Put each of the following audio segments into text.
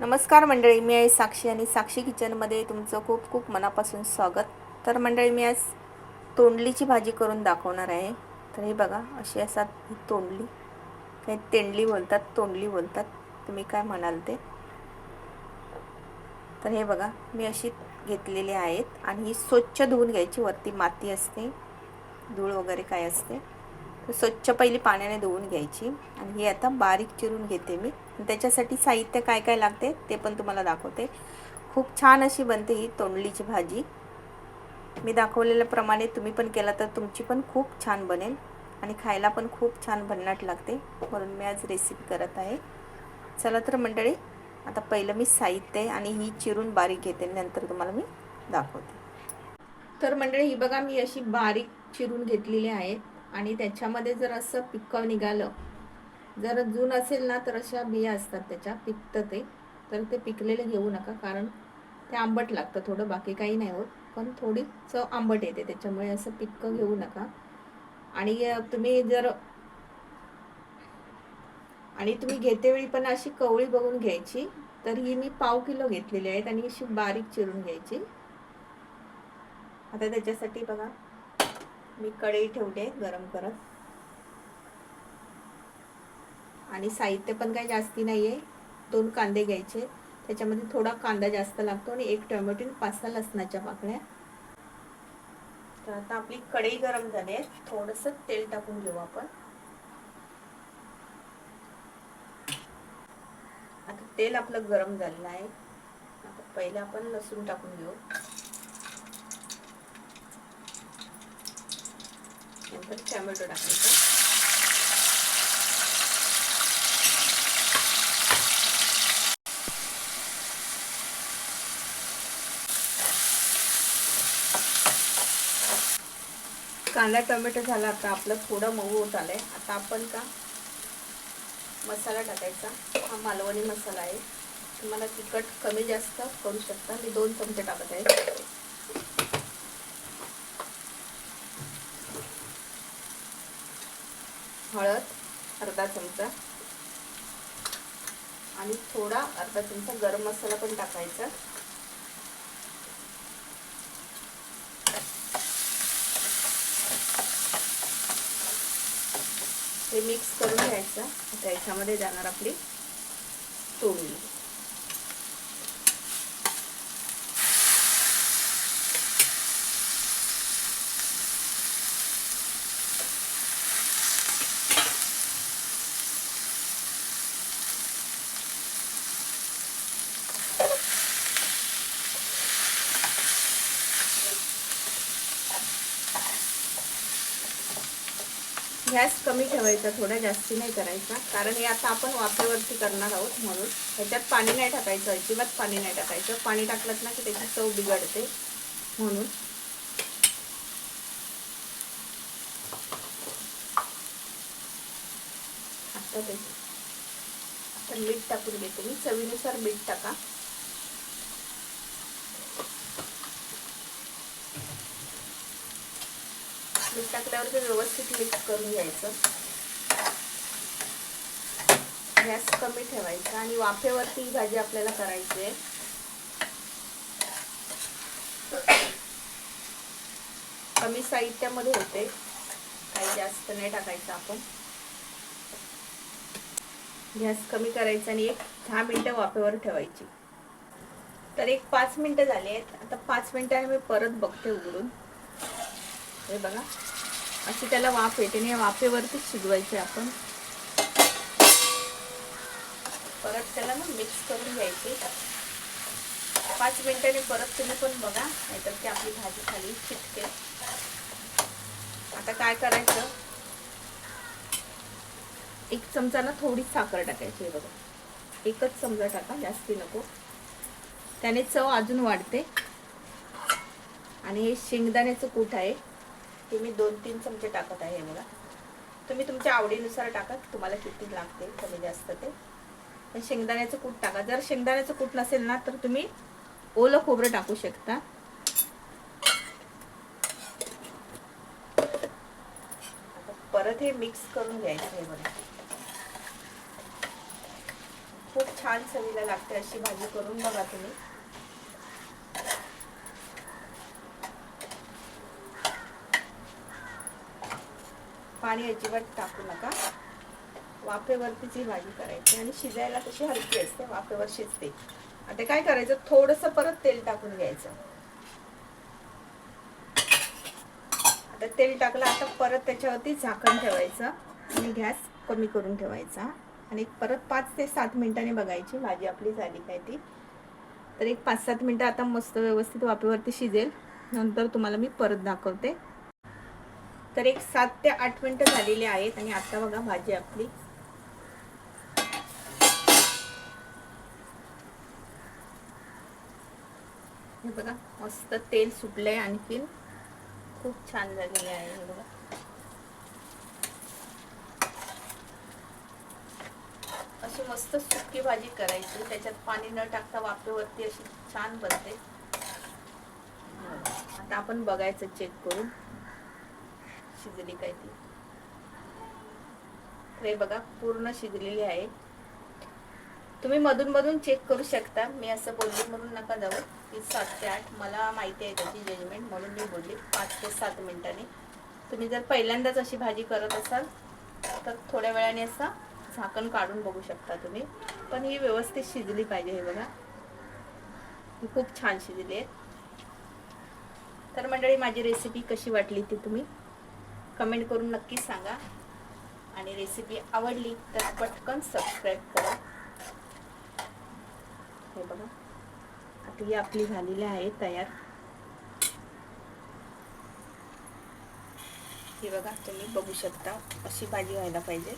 नमस्कार मंडळी मी आहे साक्षी आणि साक्षी किचनमध्ये तुमचं खूप खूप मनापासून स्वागत. तर मंडळी मी आज तोंडलीची भाजी करून दाखवणार आहे. तर हे बघा अशी असतात तोंडली. काही तेंडली बोलतात तोंडली बोलतात. तुम्ही काय म्हणाल ते? तर हे बघा मी अशी घेतलेली आहेत. आणि ही स्वच्छ धुवून घ्यायची वरती माती असते धूळ वगैरे काय असते. स्वच्छ पहिली पाण्याने धुवून घ्यायची. आणि हे आता बारीक चिरून घेते मी. त्याच्यासाठी साहित्य काय काय लागते ते पण तुम्हाला दाखवते. खूप छान अशी बनते ही तोंडलीची भाजी. मी दाखवलेल्याप्रमाणे तुम्ही पण केला तर तुमची पण खूप छान बनेल. आणि खायला पण खूप छान भन्नाट लागते. म्हणून मी आज रेसिपी करत आहे. चला तर मंडळी आता पहिलं मी साहित्य आणि ही चिरून बारीक घेते. नंतर तुम्हाला मी दाखवते. तर मंडळी ही बघा मी अशी बारीक चिरून घेतलेली आहे. आणि त्याच्यामध्ये जर असं पिक्क निघालं जर जून असेल ना तर अशा बिया असतात त्याच्या पिकतं ते. तर ते पिकलेले घेऊ नका कारण ते आंबट लागतं थोडं बाकी काही नाही होत. पण थोडी चव आंबट येते त्याच्यामुळे असं पिक्क घेऊ नका. आणि तुम्ही जर आणि तुम्ही घेतेवेळी पण अशी कवळी बघून घ्यायची तर ही मी पाव किलो घेतलेली आहेत आणि अशी बारीक चिरून घ्यायची. आता त्याच्यासाठी बघा. मी कढई ठेवते गरम करत. आणि साहित्य पण काही जास्ती नाही आहे दोन कांदे घ्यायचे. त्याच्यामध्ये थोडा कांदा जास्त लागतो आणि एक टोमॅटो पाच सहा लसणाच्या पाकळ्या. तर आता आपली कढई गरम झाली आहे. थोडस तेल टाकून घेऊ आपण. आता तेल आपलं गरम झालेलं आहे. आता पहिलं आपण लसूण टाकून घेऊ. नंतर टॅमॅटो टाकायचा. कांदा टोमॅटो झाला आता आपलं थोडं मऊ होत आलंय. आता आपण का मसाला टाकायचा. हा मालवणी मसाला आहे. तुम्हाला तिखट कमी जास्त करू शकता. मी दोन चमचे टाकत आहे. हळद अर्धा चमचा. आणि थोडा अर्धा चमचा गरम मसाला पण टाकायचा. हे मिक्स करून घ्यायचं. आता याच्यामध्ये जाणार आपली तोंडी गॅस कमी ठेवायचा थोडा जास्ती नाही करायचा. कारण हे आता आपण वाफेवरती करणार आहोत म्हणून. ह्याच्यात पाणी नाही टाकायचं अजिबात पाणी नाही टाकायचं. पाणी टाकलं ना की त्याची चव बिघडते म्हणून. आता ते मीठ टाकून घेते मी चवीनुसार मीठ टाका. मीठ टाकल्यावर ते व्यवस्थित मिक्स करून घ्यायचं. गॅस कमी ठेवायचा आणि वाफेवरती ही भाजी आपल्याला करायची आहे. कमी साहित्यामध्ये होते. काही जास्त नाही टाकायचं आपण. गॅस कमी करायचा आणि एक दहा मिनटं वाफेवर ठेवायची. तर एक पाच मिनटं झाली आहेत. आता पाच मिनटाने मी परत बघते उघडून. हे बघा. अशी त्याला वाफ येते आणि वाफेवरतीच शिजवायचे आपण. परत त्याला ना मिक्स करून घ्यायची. पाच मिनिटांनी परत तुम्ही पण बघा नाहीतर ती आपली भाजी खाली चिटके आता काय करायचं? एक चमचा ना थोडी साखर टाकायची बघा. एकच चमचा टाका जास्ती नको. त्याने चव अजून वाढते. आणि हे शेंगदाण्याचं कूट आहे. ते मी दोन तीन चमचे टाकत आहे बघा. तुम्ही तुमच्या आवडीनुसार टाका तुम्हाला किती लागते कमी जास्त ते. पण शेंगदाण्याचं कूट टाका. जर शेंगदाण्याचं कूट नसेल ना तर तुम्ही ओलं खोबरं टाकू शकता. परत हे मिक्स करून घ्यायचं आहे बघा. खूप छान चवीला लागते अशी भाजी करून बघा तुम्ही. पाणी अजिबात टाकू नका. वाफेवरतीच ही भाजी करायची आणि शिजायला तशी हलकी असते वाफेवर शिजते. आता काय करायचं? थोडंसं परत तेल टाकून घ्यायचं. आता तेल टाकलं आता परत त्याच्यावरती झाकण ठेवायचं आणि गॅस कमी करून ठेवायचा. आणि परत पाच ते सात मिनिटांनी बघायची भाजी आपली झाली काय ती. तर एक पाच सात मिनटं आता मस्त व्यवस्थित वाफेवरती शिजेल. नंतर तुम्हाला मी परत दाखवते. तर एक सात ते आठ मिनटं झालेली आहेत आणि आता बघा भाजी आपली. हे बघा मस्त तेल सुटलंय आणखीन. खूप छान झालेली आहे हे बघा. अशी मस्त सुकी भाजी करायची त्याच्यात पाणी न टाकता वाफेवरती अशी छान बनते. आता आपण बघायचं चेक करून. शिजली काय ती? हे बघा पूर्ण शिजलेली आहे. तुम्ही मधून मधून चेक करू शकता. मी असं बोलली म्हणून नका जाऊ. की सात ते आठ मला माहिती आहे त्याची जजमेंट म्हणून मी बोलली पाच ते सात मिनिटांनी. तुम्ही जर पहिल्यांदाच अशी भाजी करत असाल तर थोड्या वेळाने असं झाकण काढून बघू शकता तुम्ही. पण ही व्यवस्थित शिजली पाहिजे हे बघा. ही खूप छान शिजली आहे. तर मंडळी माझी रेसिपी कशी वाटली ती तुम्ही? कमेंट करून नक्की सांगा. आणि रेसिपी आवडली तर पटकन सबस्क्राईब करा. हे बघा. आता ही आपली झालेली आहे तयार. हे बघा तुम्ही बघू शकता अशी भाजी व्हायला पाहिजे.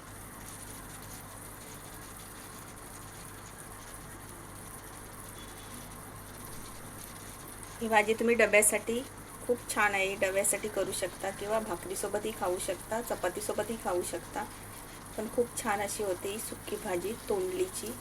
ही भाजी तुम्ही डब्यासाठी खूप छान आहे डव्यासाठी करू शकता किंवा भाकरीसोबतही खाऊ शकता चपातीसोबतही खाऊ शकता. पण खूप छान अशी होते ही सुकी भाजी तोंडलीची.